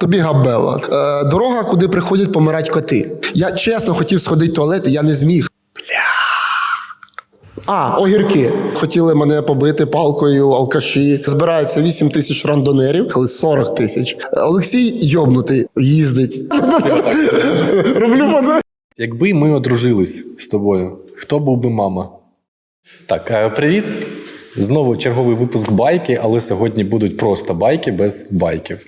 Тобі габела. Е, дорога, куди приходять помирати коти. Я чесно хотів сходити в туалет, і я не зміг. А, огірки. Хотіли мене побити палкою, алкаші. Збирається 8 тисяч рандонерів, коли 40 тисяч. Олексій йобнутий, їздить. Роблю мене. Якби ми одружились з тобою, хто був би мама? Так, е, привіт. Знову черговий випуск байки, але сьогодні будуть просто байки без байків.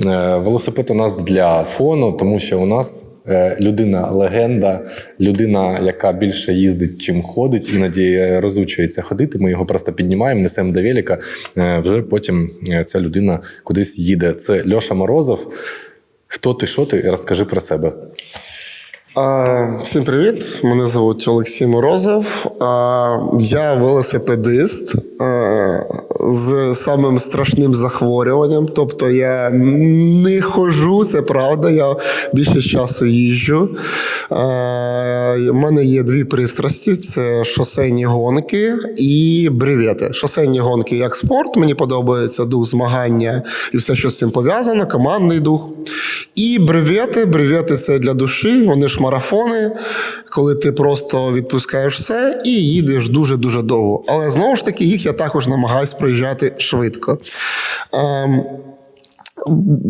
Е, Велосипед у нас для фону, тому що у нас е, людина легенда, людина, яка більше їздить, чим ходить, іноді е, розучується ходити. Ми його просто піднімаємо, несемо до велика. е, Вже потім ця людина кудись їде. Це Льоша Морозов. Хто ти, що ти? Розкажи про себе. Всім привіт! Мене звуть Олексій Морозов. Я велосипедист з самим страшним захворюванням. Тобто я не ходжу, це правда. Я більше часу їжджу. У мене є дві пристрасті: це шосейні гонки і бревети. Шосейні гонки як спорт. Мені подобається дух змагання і все, що з цим пов'язано, командний дух. І бревети. Бревети це для душі, вони ж марафони, коли ти просто відпускаєш все і їдеш дуже-дуже довго. Але знову ж таки, їх я також намагаюсь проїжджати швидко. Ем,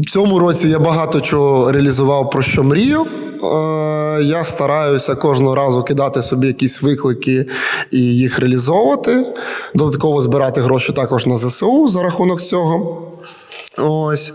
в цьому році я багато чого реалізував, про що мрію. Е, Я стараюся кожного разу кидати собі якісь виклики і їх реалізовувати. Додатково збирати гроші також на ЗСУ за рахунок цього. Ось.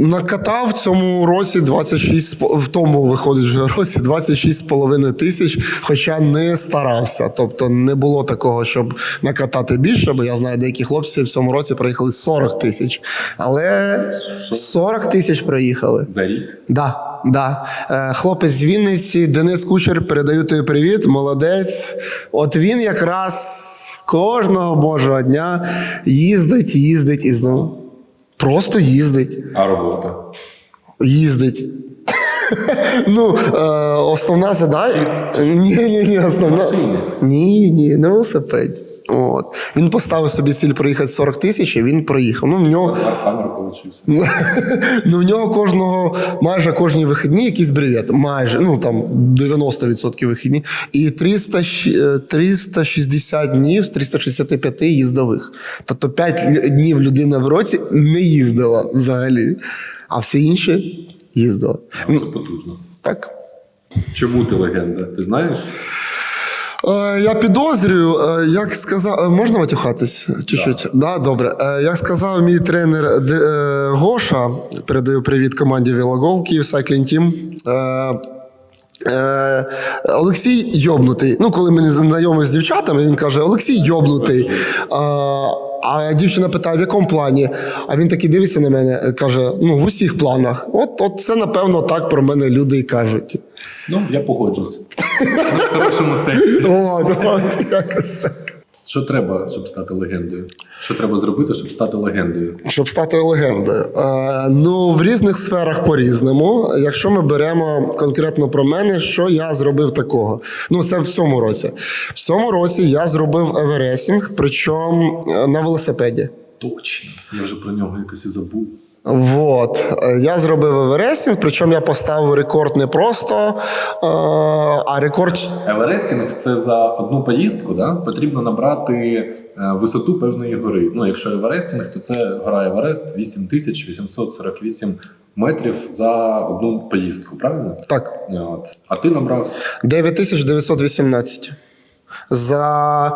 Накатав в цьому році 26, в тому виходить вже році 26,5 тисяч, хоча не старався. Тобто не було такого, щоб накатати більше, бо я знаю, деякі хлопці в цьому році проїхали 40 тисяч. Але 40 тисяч проїхали. За рік. Да, да. Е, Хлопець з Вінниці, Денис Кучер, передаю тобі привіт, молодець. От він якраз кожного божого дня їздить, їздить і знову. Просто їздить. А робота? Їздить. Ну, е, основна задача. Ні, ні, ні, основна. Ні, ні, на велосипеді. От. Він поставив собі ціль проїхати 40 тисяч, і він проїхав. Ну, в нього, Камера ну, в нього кожного, майже кожні вихідні якийсь бревет. Майже, ну там 90% вихідні. І 300, е, 360 днів з 365 їздових. Тобто 5 днів людина в році не їздила взагалі, а всі інші їздила. Ну, Потужно. Так. Чому ти легенда? Ти знаєш? Е, Я підозрюю, е, як сказав, е, можна матюхатись чуть-чуть? Да. добре. Е, Як сказав мій тренер Гоша, передаю привіт команді Вілагол, Київ Cycling Team. Е, Олексій йобнутий. Ну, коли ми знайомі з дівчатами, він каже: Олексій йобнутий. А, а дівчина питає, в якому плані? А він такий дивиться на мене, каже: ну, в усіх планах. От, от це, напевно, так про мене люди і кажуть. Ну, я погоджуюсь. В хорошому сенсі. О, от, якось так. Що треба, щоб стати легендою? Що треба зробити, щоб стати легендою? Щоб стати легендою. Е, ну, в різних сферах по-різному. Якщо ми беремо конкретно про мене, що я зробив такого? Ну, це в цьому році. В цьому році я зробив евересінг, причому е, на велосипеді. Точно. Я вже про нього якось і забув. Вот. Я зробив евересінг, причому я поставив рекорд не просто, е, а рекорд Еверестінг це за одну поїздку, да? потрібно набрати е, висоту певної гори. Ну, якщо Еверестінг, то це гора Еверест 8848 метрів за одну поїздку, правильно? так. От. А ти набрав 9918. За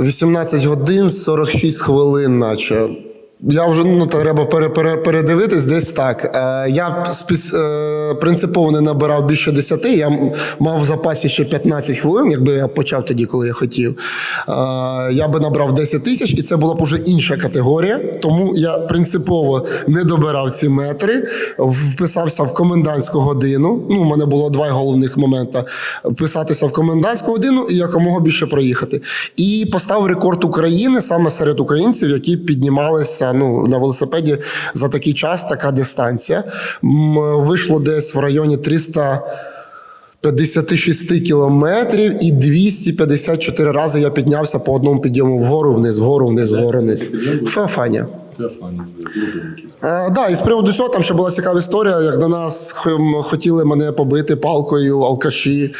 18 годин 46 хвилин, наче. Я вже ну, треба пере, пере, передивитись десь так. Е, я спец, е, принципово не набирав більше 10, я мав в запасі ще 15 хвилин, якби я почав тоді, коли я хотів. Е, я би набрав 10 тисяч, і це була б уже інша категорія. Тому я принципово не добирав ці метри, вписався в комендантську годину. Ну, у мене було два головних моменти: вписатися в комендантську годину і якомога більше проїхати. І поставив рекорд України саме серед українців, які піднімалися ну, на велосипеді за такий час, така дистанція. Вийшло десь в районі 300. 56 кілометрів і 254 рази я піднявся по одному підйому вгору, вниз, вгору, вниз, вгору, вниз. Феофанія. Е, да, і з приводу цього там ще була цікава історія, як на нас хотіли мене побити палкою, алкаші.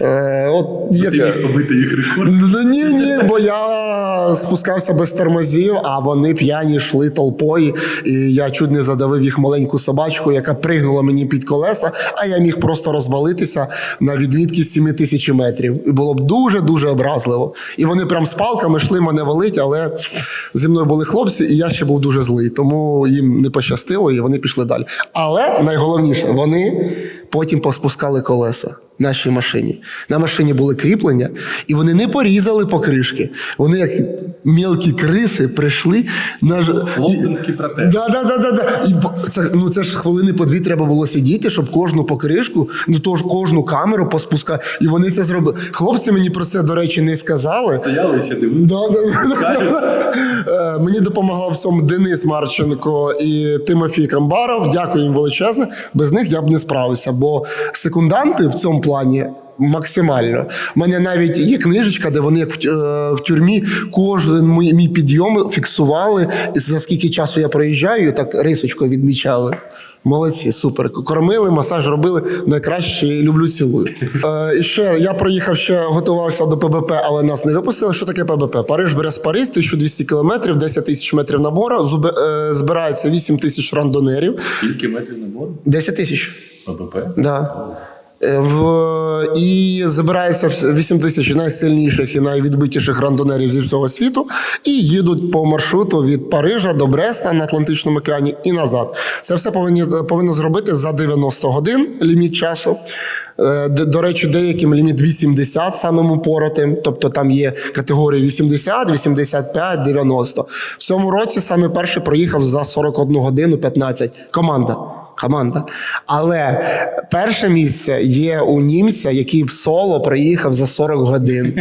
Е, от, як... побити їх рекорд. Ні, ні, бо я спускався без тормозів, а вони п'яні йшли толпою, і я чуть не задавив їх маленьку собачку, яка пригнула мені під колеса, а я міг просто розвалитися на відмітки 7 тисяч метрів. І було б дуже-дуже образливо. І вони прям з палками йшли мене валить, але зі мною були хлопці, і я ще був дуже злий. Тому їм не пощастило, і вони пішли далі. Але найголовніше, вони потім поспускали колеса нашій машині. На машині були кріплення, і вони не порізали покришки. Вони, як мілкі криси, прийшли на Лондонський протест. Да, да, да, да, да. І це, ну, це ж хвилини по дві треба було сидіти, щоб кожну покришку, ну тож кожну камеру поспускати. І вони це зробили. Хлопці мені про це, до речі, не сказали. Стояли ще дивилися. Да, да, да. Е, Мені допомагав в цьому Денис Марченко і Тимофій Камбаров. Дякую їм величезне. Без них я б не справився, бо секунданти в цьому плані. Максимально. У мене навіть є книжечка, де вони як в, е, в тюрмі кожен мій, мій підйом фіксували, за скільки часу я проїжджаю, так рисочкою відмічали. Молодці, супер. Кормили, масаж робили. Найкраще люблю цілую. Е, ще я проїхав ще готувався до ПБП, але нас не випустили. Що таке ПБП? Париж Брест Париж, 1200 кілометрів, 10 тисяч метрів набору. Зубе, е, збирається 8 тисяч рандонерів. Скільки метрів набору? 10 тисяч. ППП? Да. В, і забирається вс- 8 тисяч найсильніших і найвідбитіших рандонерів зі всього світу і їдуть по маршруту від Парижа до Бреста на Атлантичному океані і назад. Це все повинні, повинно зробити за 90 годин ліміт часу. Е, До речі, деяким ліміт 80 самим упоротим, тобто там є категорії 80, 85, 90. В цьому році саме перший проїхав за 41 годину 15. Команда. Команда. Але перше місце є у німця, який в соло приїхав за 40 годин.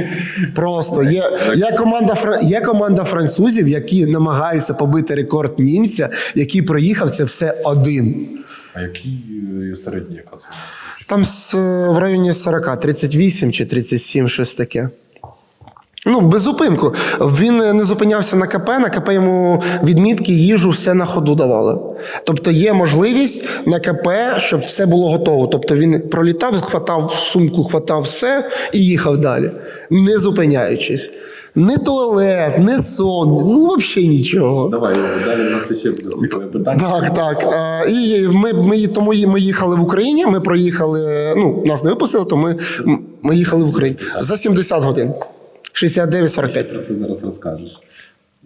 Просто є, є, команда, є команда французів, які намагаються побити рекорд німця, який проїхав це все один. А який е, середній яка? Там з, в районі 40, 38 чи 37, щось таке. Ну, без зупинку. Він е, не зупинявся на КП, на КП йому відмітки, їжу, все на ходу давали. Тобто є можливість на КП, щоб все було готово. Тобто він пролітав, хватав сумку, хватав все і їхав далі, не зупиняючись. Не туалет, не сон, ну взагалі нічого. Давай, далі у нас ще цікаве питання. Так, так. І ми, ми тому ми їхали в Україні. Ми проїхали. Ну, нас не випустили, то ми, ми їхали в Україні за 70 годин. 69-45. Про це зараз розкажеш.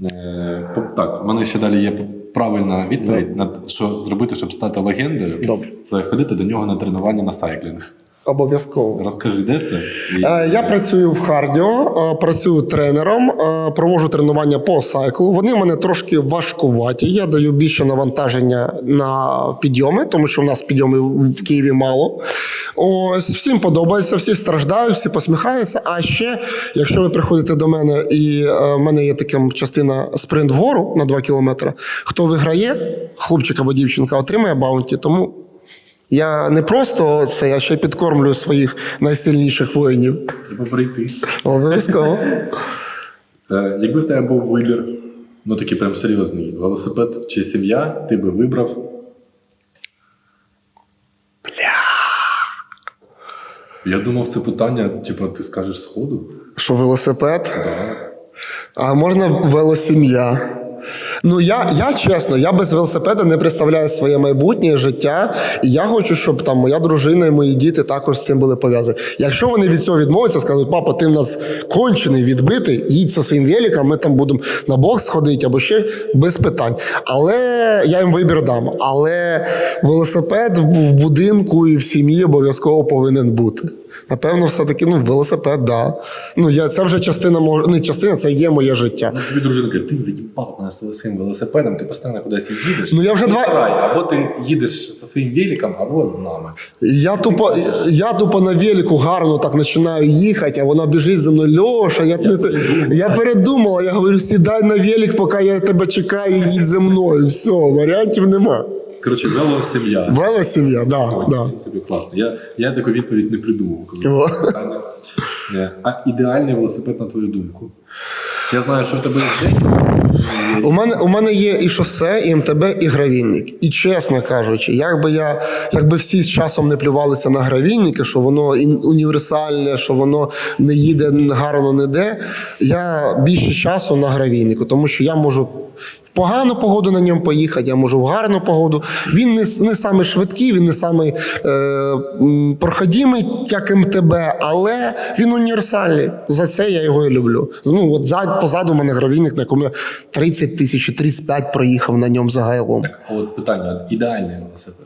Е, так, у мене ще далі є правильна відповідь на що зробити, щоб стати легендою. Добре. Це ходити до нього на тренування на сайклінг. Обов'язково. Розкажи, де це? Е, Я працюю в кардіо, е, працюю тренером, е, проводжу тренування по сайклу. Вони в мене трошки важкуваті. Я даю більше навантаження на підйоми, тому що в нас підйоми в- Києві мало. Ось всім подобається, всі страждають, всі посміхаються. А ще, якщо ви приходите до мене, і в мене є така частина спринт вгору на 2 кілометри. Хто виграє, хлопчик або дівчинка отримає баунті. Тому я не просто це, я ще й підкормлюю своїх найсильніших воїнів. Треба прийти. Обов'язково. Е, якби в тебе був вибір, ну такий прям серйозний, велосипед чи сім'я, ти би вибрав. Бля. Я думав, це питання, типу, ти скажеш сходу? Що велосипед? Так. А можна велосім'я. Ну, я, я чесно, я без велосипеда не представляю своє майбутнє життя. І я хочу, щоб там моя дружина і мої діти також з цим були пов'язані. Якщо вони від цього відмовляться, скажуть, папа, ти в нас кончений відбитий, їдь зі своїм великом, ми там будемо на бокс ходити або ще без питань. Але я їм вибір дам. Але велосипед в будинку і в сім'ї обов'язково повинен бути. Напевно, все-таки ну, велосипед, да. Ну, я, це вже частина мого, не частина, це є моє життя. Ну, тобі дружина каже, ти заїбав нас своїм велосипедом, ти постійно кудись їдеш. Ну, я вже два- Вибирай, Або ти їдеш зі своїм великом, або з нами. Я тупо, я тупо на велику гарно так починаю їхати, а вона біжить за мною. Льоша, я, не, те- я передумала, я говорю, сідай на велик, поки я тебе чекаю, їдь за мною. Все, варіантів нема. Коротше, велосім'я. Вела сім'я, да, В да. принципі, класно. Я, я таку відповідь не придумав. Коли О. питання. Е, А ідеальний велосипед, на твою думку? Я знаю, що в тебе є. У мене, у мене є і шосе, і МТБ, і гравійник. І чесно кажучи, якби я, якби всі з часом не плювалися на гравійники, що воно ін- універсальне, що воно не їде гарно ніде, я більше часу на гравійнику, тому що я можу. В погану погоду на ньому поїхати, я можу в гарну погоду. Він не, не саме швидкий, він не саме е, проходімий, як МТБ, але він універсальний. За це я його і люблю. Ну, от зад, позаду в мене гравійник, на якому я 30 тисяч, 35 проїхав на ньому загалом. А от питання: ідеальний велосипед.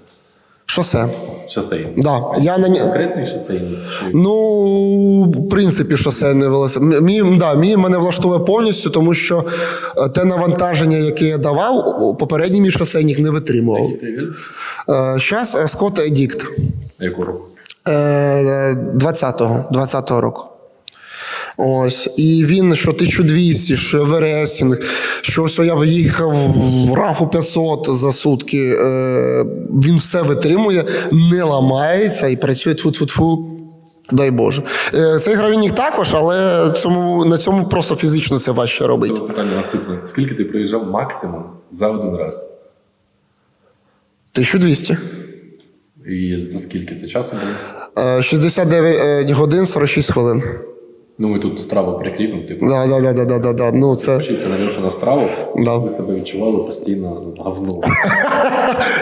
Шосе. Шосейний. Да, я на Конкретний шосейний. Чи... Ну, в принципі, шосе не велосипед. Мій, да, мій мене влаштовує повністю, тому що е, те навантаження, яке я давав, попередній мій шосейник не витримував. Зараз Скотт Едікт Яку року? Е, 20-го, 20-го року. Ось. І він, що 1200, що Еверестінг, що ось я їхав в рафу 500 за сутки. Е, він все витримує, не ламається і працює тфу-тфу-тфу. Дай Боже. Е, цей гравійник також, але цьому, на цьому просто фізично це важче робити. Тобто питання наступне. Скільки ти проїжджав максимум за один раз? 1200. І за скільки це часу було? Е, 69 годин 46 хвилин. Ну, ми тут страву прикріпимо, типу. Да, да, да, да, да, да, да. Ну, це... Пишіться на Льошу на страву, Да. ви себе відчували постійно ну, говно.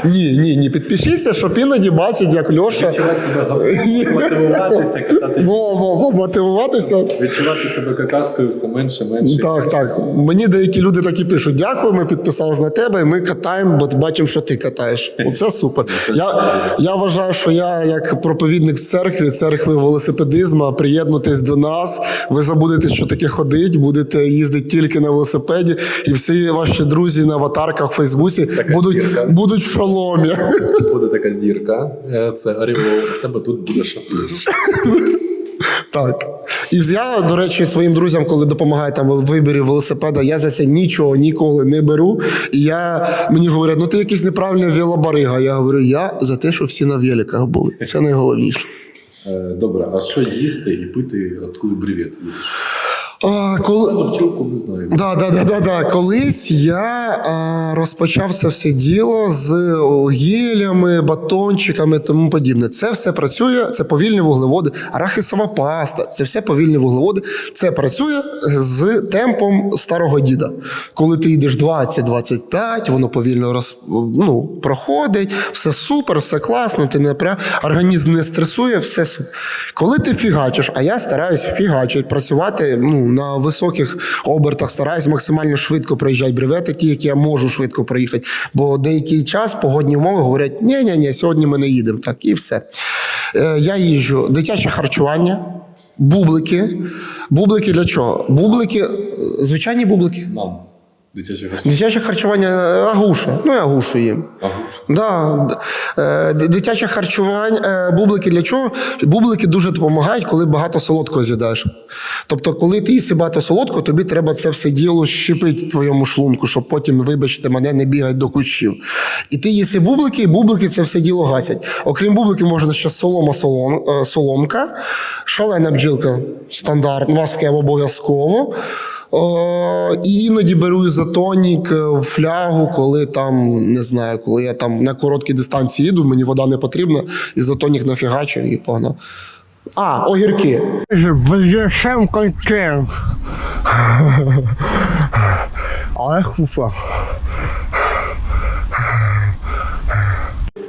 Ні, ні, ні, підпишіться, щоб іноді бачить, як Льоша. Відчувати себе говно, мотивуватися, катати. Во, во, во, мотивуватися. Відчувати себе какашкою все менше, менше. Так, так. Мені деякі люди такі пишуть: дякую, ми підписались на тебе, і ми катаємо, бо бачимо, що ти катаєш. Оце супер. Я, я вважаю, що я, як проповідник з церкви, церкви велосипедизму, приєднуйтесь до нас. Ви забудете, що таке ходить, будете їздити тільки на велосипеді, і всі ваші друзі на аватарках в Фейсбуці будуть, зірка. будуть в шоломі. Буде така зірка, е, це Оріол, в тебе тут буде шапір. Так. І я, до речі, своїм друзям, коли допомагаю там в виборі велосипеда, я за це нічого ніколи не беру. І я мені говорять, ну ти якийсь неправильний велобарига. Я говорю, я за те, що всі на великах були. Це найголовніше. Е, Добре, а що їсти і пити, от коли бревет їдеш? А, коли... Да, да, да, да, да. Колись я а, розпочав це все діло з гелями, батончиками і тому подібне. Це все працює, це повільні вуглеводи, арахісова паста, це все повільні вуглеводи. Це працює з темпом старого діда. Коли ти йдеш 20-25, воно повільно роз, ну, проходить, все супер, все класно, ти не прям організм не стресує, все супер. Коли ти фігачиш, а я стараюсь фігачити, працювати ну, на високих обертах, стараюсь максимально швидко проїжджати бревети, ті, які я можу швидко проїхати. Бо деякий час погодні умови говорять: ні, ні, ні, сьогодні ми не їдемо. Так, і все. Е, я їжджу, дитяче харчування. Бублики. Бублики для чого? Бублики, е, звичайні бублики. Дитяче харчування. Дитяче харчування е, агуша. Ну, я агушу їм. Агуш. Да. е, Дитяче харчування, е, бублики для чого? Бублики дуже допомагають, коли багато солодкого з'їдаєш. Тобто, коли ти їси багато солодкого, тобі треба це все діло щепити в твоєму шлунку, щоб потім, вибачте, мене не бігати до кущів. І ти їси бублики, і бублики це все діло гасять. Окрім бубликів, можна ще солома солом, соломка, шалена бджілка стандарт, маски обов'язково. О, і іноді беру ізотонік е, в флягу, коли там не знаю, коли я там на короткій дистанції їду, мені вода не потрібна, ізотонік нафігачив і погнав. А, огірки. Безрешем контент. Але хупа.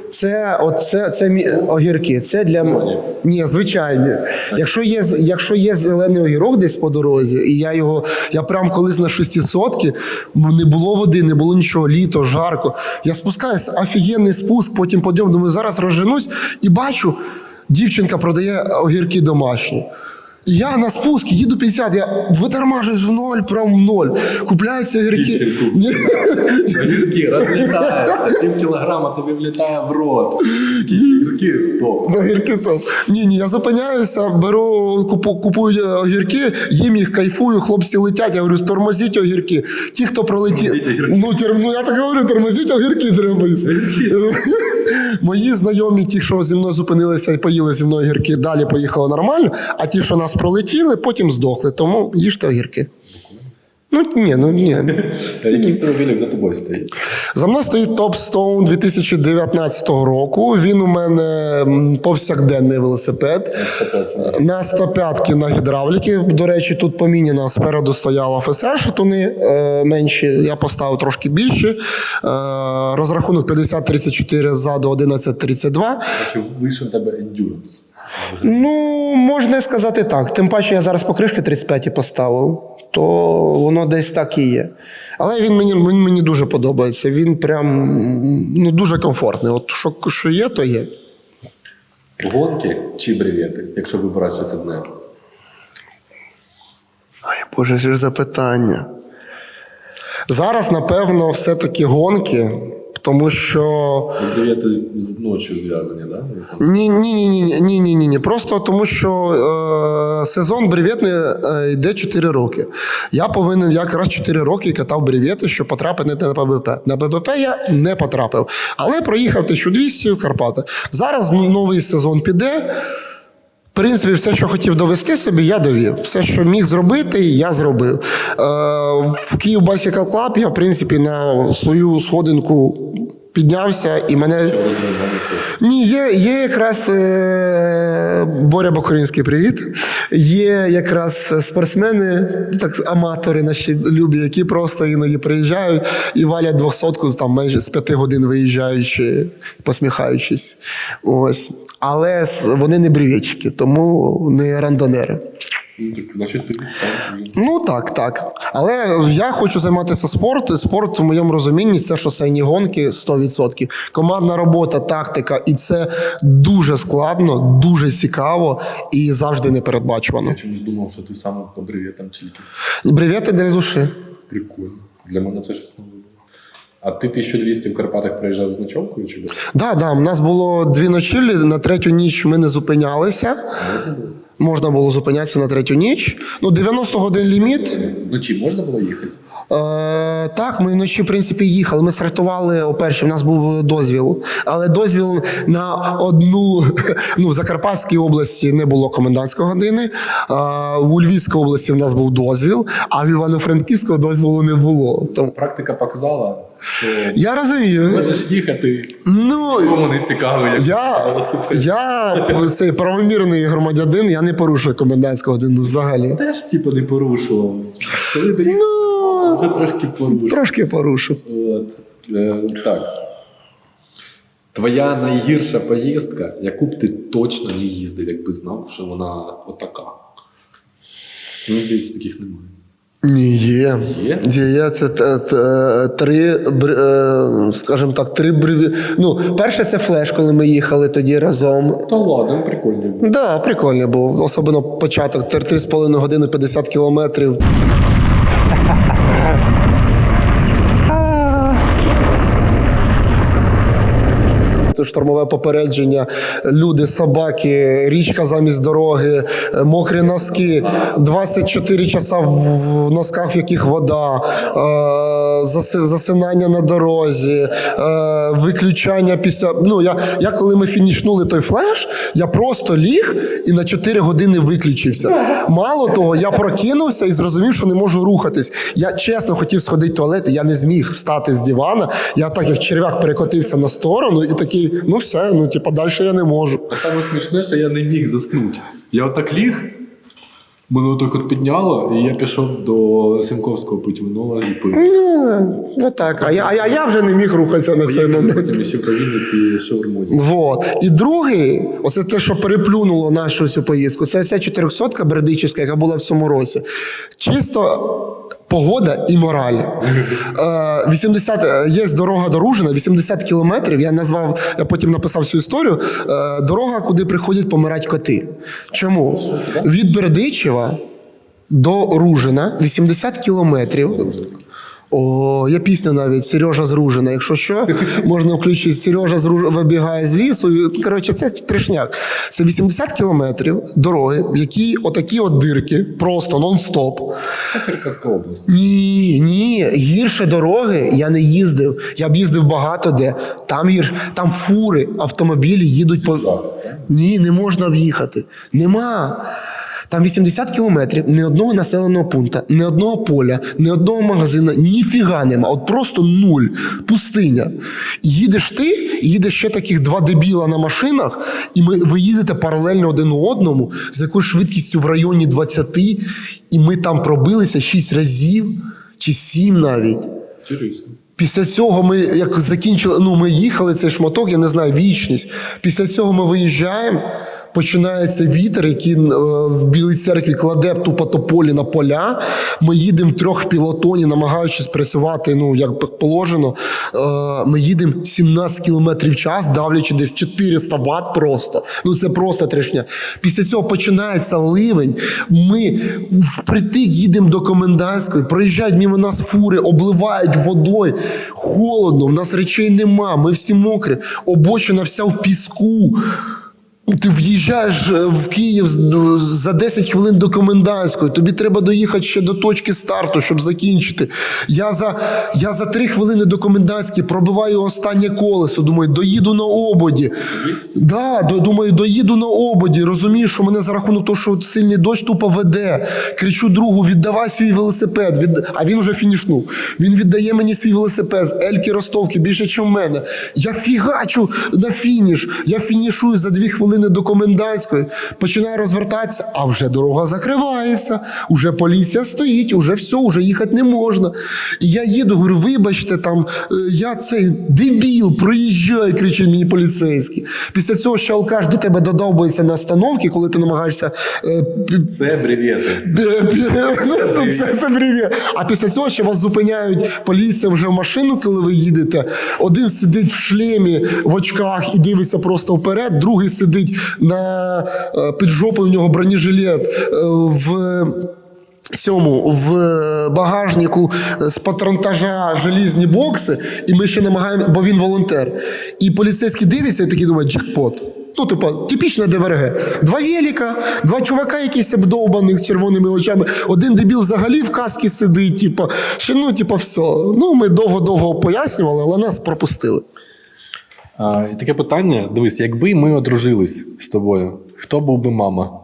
Це, оце, це огірки. Це для ні, звичайні. Якщо є, якщо є зелений огірок десь по дорозі, і я його, я прям колись на 600 не було води, не було нічого, літо, жарко. Я спускаюся, офігенний спуск, потім подйом, думаю, зараз розженусь і бачу, дівчинка продає огірки домашні. І я на спуск їду 50, я витормажусь в ноль, прям в ноль. Купляються огірки. Гірки розлітаються, пів кілограма тобі влітає в рот. Гірки топ. Огірки топ. Ні, ні, я зупиняюся, беру, купу, купую огірки, їм їх кайфую, хлопці летять. Я говорю, тормозіть огірки. Ті, хто пролетів. Ну, тер- ну, я так говорю, тормозіть огірки треба. Мої знайомі, ті, що зі мною зупинилися і поїли зі мною огірки, далі поїхали нормально, а ті, що нас пролетіли, потім здохли. Тому їжте огірки. Ну ні, ну ні. Е, Який в за тобою стоїть? За мною стоїть Топ Stone 2019 року. Він у мене повсякденний велосипед. На 105 на гідравліки. До речі, тут поміняно. Спереду стояла ФСР, шатуни е, менші. Я поставив трошки більші. Е, розрахунок 50-34 ззаду 11-32. Чи вийшов тебе ендюранс? Ну, можна сказати так. Тим паче, я зараз покришки 35 поставив, то воно десь так і є. Але він мені, він мені дуже подобається. Він прям ну, дуже комфортний. От що, що є, то є. Гонки чи бревети, якщо вибирати щось одне? Ай, Боже, ж запитання. Зараз, напевно, все-таки гонки, тому що. Бревети з ночі зв'язані, так? Да? Ні, ні, ні, ні, ні, ні, ні, ні. Просто тому, що е, сезон бревєтний е, йде 4 роки. Я повинен якраз 4 роки катав бревєти, щоб потрапити на ПБП. На ПБП я не потрапив. Але проїхав 1200 в Карпати. Зараз новий сезон піде. Принципі, все, що хотів довести собі, я довів. Все, що міг зробити, я зробив. Е, в Київ Bicycle Club я, в принципі, на свою сходинку піднявся і мене. Ні, є, є якраз е, Боря Бакурінський, привіт. Є якраз спортсмени, так аматори наші любі, які просто іноді приїжджають і валять двохсотку там майже з п'яти годин виїжджаючи, посміхаючись. Ось. Але вони не брівічки, тому не рандонери. Ну, так, значить, ти. Ну так, так. Але я хочу займатися спортом. Спорт в моєму розумінні це шосейні гонки 100%. Командна робота, тактика, і це дуже складно, дуже цікаво і завжди непередбачувано. Я чомусь думав, що ти саме по бреветам тільки. Бревети для душі. Прикольно. Для мене це щось нове. А ти 1200 в Карпатах приїжджав з ночовкою чи без? Да, да, у нас було дві ночівлі. На третю ніч ми не зупинялися. Можна було? Можна було зупинятися на третю ніч. Ну, 90 годин ліміт. Вночі можна було їхати? Е, так, ми вночі, в принципі, їхали. Ми стартували о першій, у нас був дозвіл. Але дозвіл на одну. Ну, в Закарпатській області не було комендантської години. А, у Львівській області в нас був дозвіл, а в Івано-Франківського дозволу не було. Тому Практика показала, що я розумію. можеш їхати, Ну, кому не цікаво, як я, я цей правомірний громадянин, я не порушую комендантську годину взагалі. Теж типу не порушував. Коли ти Ну, вже трошки порушив. трошки порушу. От. Е, так. Твоя найгірша поїздка, яку б ти точно не їздив, якби знав, що вона отака. Ну, здається, таких немає. Ні, є. Є? Є. Це т- т- три, бр- е, скажімо так, три бреві. Ну, перше, це флеш, коли ми їхали тоді разом. Та ладно, прикольний був. Да, прикольно був. Особливо початок 3,5 години 50 кілометрів. Штормове попередження, люди, собаки, річка замість дороги, е, мокрі носки, 24 часа в носках, в яких вода, е, засинання на дорозі, е, виключання після. Ну, я, я коли ми фінішнули той флеш, я просто ліг і на 4 години виключився. Мало того, я прокинувся і зрозумів, що не можу рухатись. Я чесно хотів сходити в туалет, я не зміг встати з дивана. Я так як черв'як перекотився на сторону і такий, ну все, ну типа далі я не можу. А саме смішне, що я не міг заснути. Я отак ліг, мене отак от підняло, і я пішов до Сімковського пити вино і пив. Ну, ну так. А я, а я, я вже не міг рухатися на цей момент. потім ще по Вінниці шаурмою. Вот. І другий, оце те, що переплюнуло нашу цю поїздку, це ця 400-ка Бердичівська, яка була в цьому році. Чисто. Погода і мораль. Е, 80, е, є дорога до Ружина, 80 кілометрів. Я назвав, я потім написав цю історію. Е, дорога, куди приходять помирати коти. Чому? Від Бердичева до Ружина 80 кілометрів. О, є пісня навіть Сережа з Ружина. Якщо що, можна включити Сережа з Руж... вибігає з лісу. Коротше, це трешняк. Це 80 кілометрів дороги, в якій отакі от дирки, просто нон-стоп. Це Черкаська область. Ні, ні, гірше дороги я не їздив. Я б їздив багато де. Там гірше, там фури, автомобілі їдуть по. Ні, не можна об'їхати. Нема. Там 80 кілометрів, ні одного населеного пункту, ні одного поля, ні одного магазину, ніфіга нема. От просто нуль. Пустиня. Їдеш ти, і їдеш ще таких два дебіла на машинах, і ми, ви їдете паралельно один одному з якоюсь швидкістю в районі 20, і ми там пробилися 6 разів чи 7 навіть. Після цього ми як закінчили, ну ми їхали цей шматок, я не знаю, вічність. Після цього ми виїжджаємо. Починається вітер, який е, в Білій церкві кладе тупо тополі на поля. Ми їдемо в трьох пілотоні, намагаючись працювати, ну як положено. Е, ми їдемо 17 км в час, давлячи десь 400 Вт просто. Ну це просто трешня. Після цього починається ливень. Ми впритик їдемо до комендантської, проїжджають мимо нас фури, обливають водою. Холодно, в нас речей нема, ми всі мокрі, обочина вся в піску. Ти в'їжджаєш е, в Київ за 10 хвилин до комендантської. Тобі треба доїхати ще до точки старту, щоб закінчити. Я за, я за 3 хвилини до комендантської пробиваю останнє колесо. Думаю, доїду на ободі. Да, думаю, доїду на ободі. Розумію, що мене за рахунок того, що сильний дощ тупо веде. Кричу другу, віддавай свій велосипед. Від... А він вже фінішнув. Він віддає мені свій велосипед з Ельки Ростовки більше, ніж в мене. Я фігачу на фініш. Я фінішую за дві хвилини до комендантської, починаю розвертатися, а вже дорога закривається, уже поліція стоїть, уже все, уже їхати не можна. І я їду, говорю, вибачте, там е, я цей дебіл, проїжджай, кричить мені поліцейський. Після цього ще алкаш до тебе додовбується на остановці, коли ти намагаєшся е, Це бревєти. це, це привіт. А після цього ще вас зупиняють поліція вже в машину, коли ви їдете. Один сидить в шлемі, в очках і дивиться просто вперед, другий сидить на е, під жопою у нього бронежилет е, в. Цьому в багажнику з патронтажа желізні бокси, і ми ще намагаємо, бо він волонтер. І поліцейський дивиться і такий думає, джекпот. Ну, типу, типічна ДВРГ. Два велика, два чувака, якісь обдовбаних червоними очами. Один дебіл взагалі в каскі сидить, типу, ще, ну, типу, все. Ну, ми довго-довго пояснювали, але нас пропустили. А, і таке питання: дивись, якби ми одружились з тобою, хто був би мама?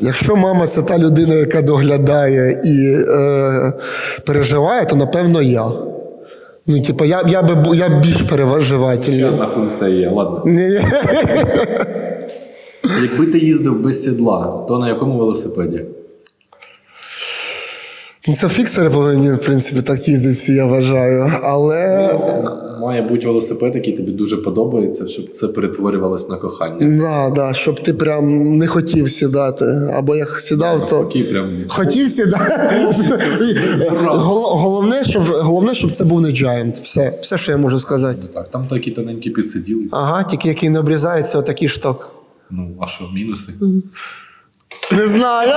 Якщо мама це та людина, яка доглядає і е, переживає, то напевно я. Ну, типу, я, я, би, я більш переживательний. нахуй все є, ладно. Якби ти їздив без сідла, то на якому велосипеді? Ну, Це фіксери повинні, в принципі, так їздити, я вважаю. Але Має бути велосипед, який тобі дуже подобається, щоб це перетворювалось на кохання. да, да, щоб ти прям не хотів сідати. Або як сідав, то. Навпаки, прям Хотів сідати. Головне, щоб, головне, щоб це був не Giant. Все, все, що я можу сказати. так. Там такі тоненькі підсиділи. Ага, тільки який не обрізається, отакий шток. Ну, а що, мінуси? Не знаю.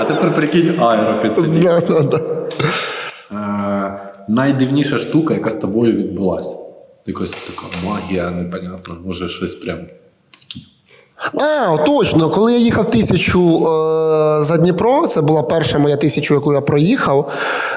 А тепер прикинь аеро підсиділи. Да, да, да. Е, найдивніша штука, яка з тобою відбулася. Якась така магія, непонятна, може щось прям. А, точно, коли я їхав тисячу е, за Дніпро, це була перша моя тисячу, яку я проїхав.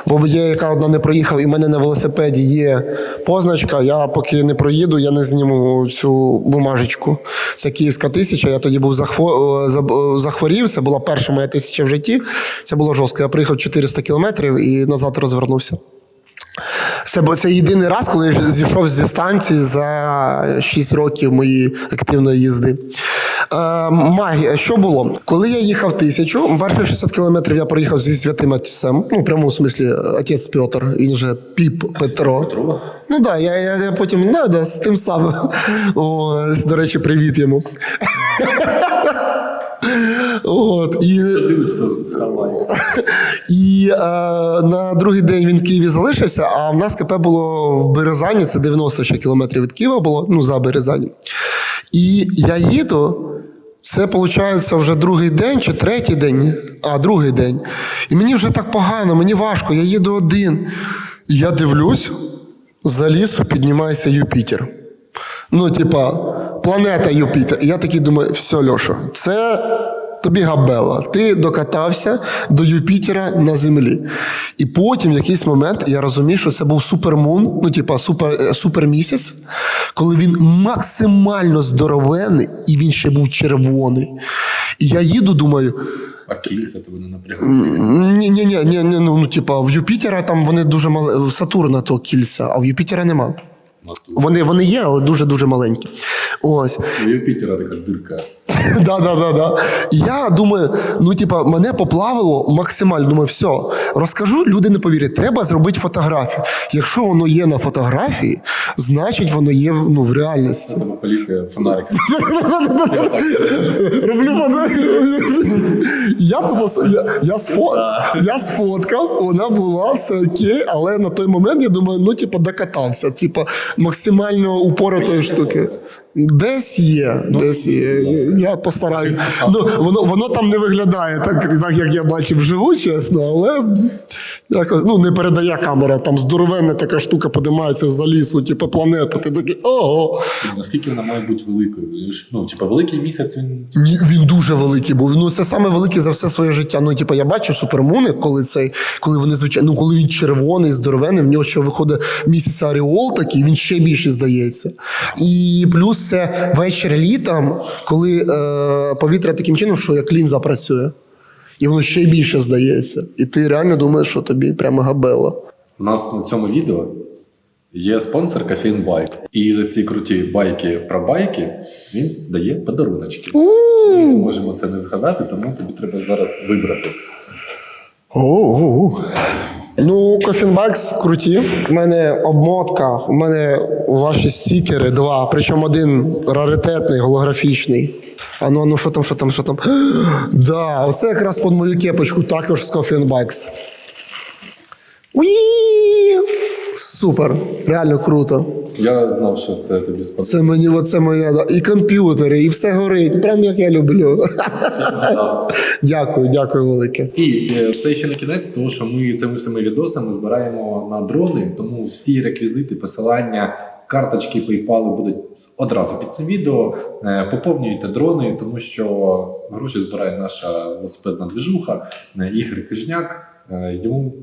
Бо є яка одна не проїхав, і в мене на велосипеді є позначка. Я поки не проїду, я не зніму цю бумажечку. Це київська тисяча. Я тоді був захво, е, е, захворів. Це була перша моя тисяча в житті. Це було жорстко. Я приїхав 400 кілометрів і назад розвернувся. Це, бо це єдиний раз, коли я зійшов з дистанції за 6 років моєї активної їзди. Е, магія, що було? Коли я їхав тисячу, перші 600 кілометрів я проїхав зі святим отцем. Ну, в прямому смислі, отець Петр, він же піп Петро. Петрова? Ну так, да, я, я, я потім да, да, з тим самим. О, до речі, привіт йому. От, і, і е, на другий день він в Києві залишився, а в нас КП було в Березані, це 90 ще кілометрів від Києва було, ну за Березані. І я їду. Це виходить вже другий день чи третій день, а другий день. І мені вже так погано, мені важко, я їду один. І я дивлюсь, за лісу піднімається Юпітер. Ну, типа, планета Юпітер. І я такий думаю, все, Льоша, це тобі габела. Ти докатався до Юпітера на землі. І потім, в якийсь момент, я розумію, що це був супермун, ну, типа супер, е, супермісяць, коли він максимально здоровений, і він ще був червоний. І я їду, думаю. А кільця тебе не напрягає. Ні, ні, ні, ні, ні, ну, ну, типа, в Юпітера там вони дуже мали. В Сатурна то кільця, а в Юпітера нема. Вони, вони є, але дуже-дуже маленькі. Ось. Юпітера така дирка. Да, да, да, да. І я думаю, ну, типа, мене поплавило максимально. Думаю, все, розкажу, люди не повірять. Треба зробити фотографію. Якщо воно є на фотографії, значить воно є ну, в реальності. Поліція фонарик. Роблю. Я, я, сфоткав, вона була, все окей, але на той момент я думаю, ну, типу, докатався. Типу, максимально упоротої штуки. Десь є, десь є. Я постараюсь. Ну, воно, воно там не виглядає так, так, як я бачив вживу, чесно, але якось ну, не передає камера. Там здоровенна така штука подимається за лісу, типу планета. Ти такий ого. Наскільки вона має бути великою? Ну, типа, великий місяць він. Ні, він дуже великий був. Ну, це саме великий за все своє життя. Ну, типу, я бачу супермуни, коли цей, коли вони звичайно, ну коли він червоний, здоровений, в нього ще виходить місяць Аріол такий, він ще більше здається. І плюс це вечір літом, коли е, повітря таким чином, що як лінза працює. І воно ще більше здається. І ти реально думаєш, що тобі прямо габела. У нас на цьому відео є спонсор Caffeine Bike. І за ці круті байки про байки він дає подаруночки. Ми не можемо це не згадати, тому тобі треба зараз вибрати. О-о-о. Ну, кофінбакс круті. У мене обмотка, у мене ваші стікери два, причому один раритетний, голографічний. А ну, а ну що там, що там, що там? Да, оце якраз під мою кепочку також з кофінбакс. Уї! Супер, реально круто. Я знав, що це тобі сподобається. Це мені, оце да, і комп'ютери, і все горить, прям як я люблю. Дякую, дякую велике. І е, це ще не кінець, тому що ми цими всіми відосами збираємо на дрони, тому всі реквізити, посилання, карточки, PayPal будуть одразу під цим відео. Е, Поповнюйте дрони, тому що гроші збирає наша велосипедна движуха, е, Ігор Хижняк. Е, Йому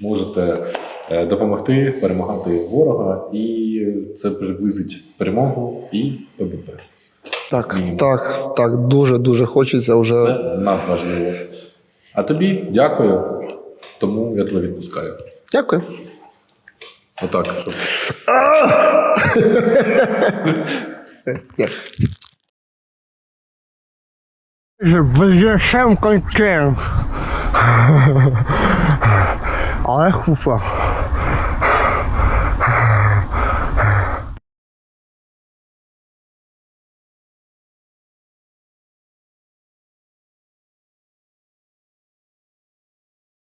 можете допомогти перемагати ворога, і це приблизить перемогу і ПБП. Так, так, так, дуже дуже хочеться вже. Це надважливо. А тобі дякую, тому я тебе відпускаю. Дякую. Отак. щоб Все. Але хупа.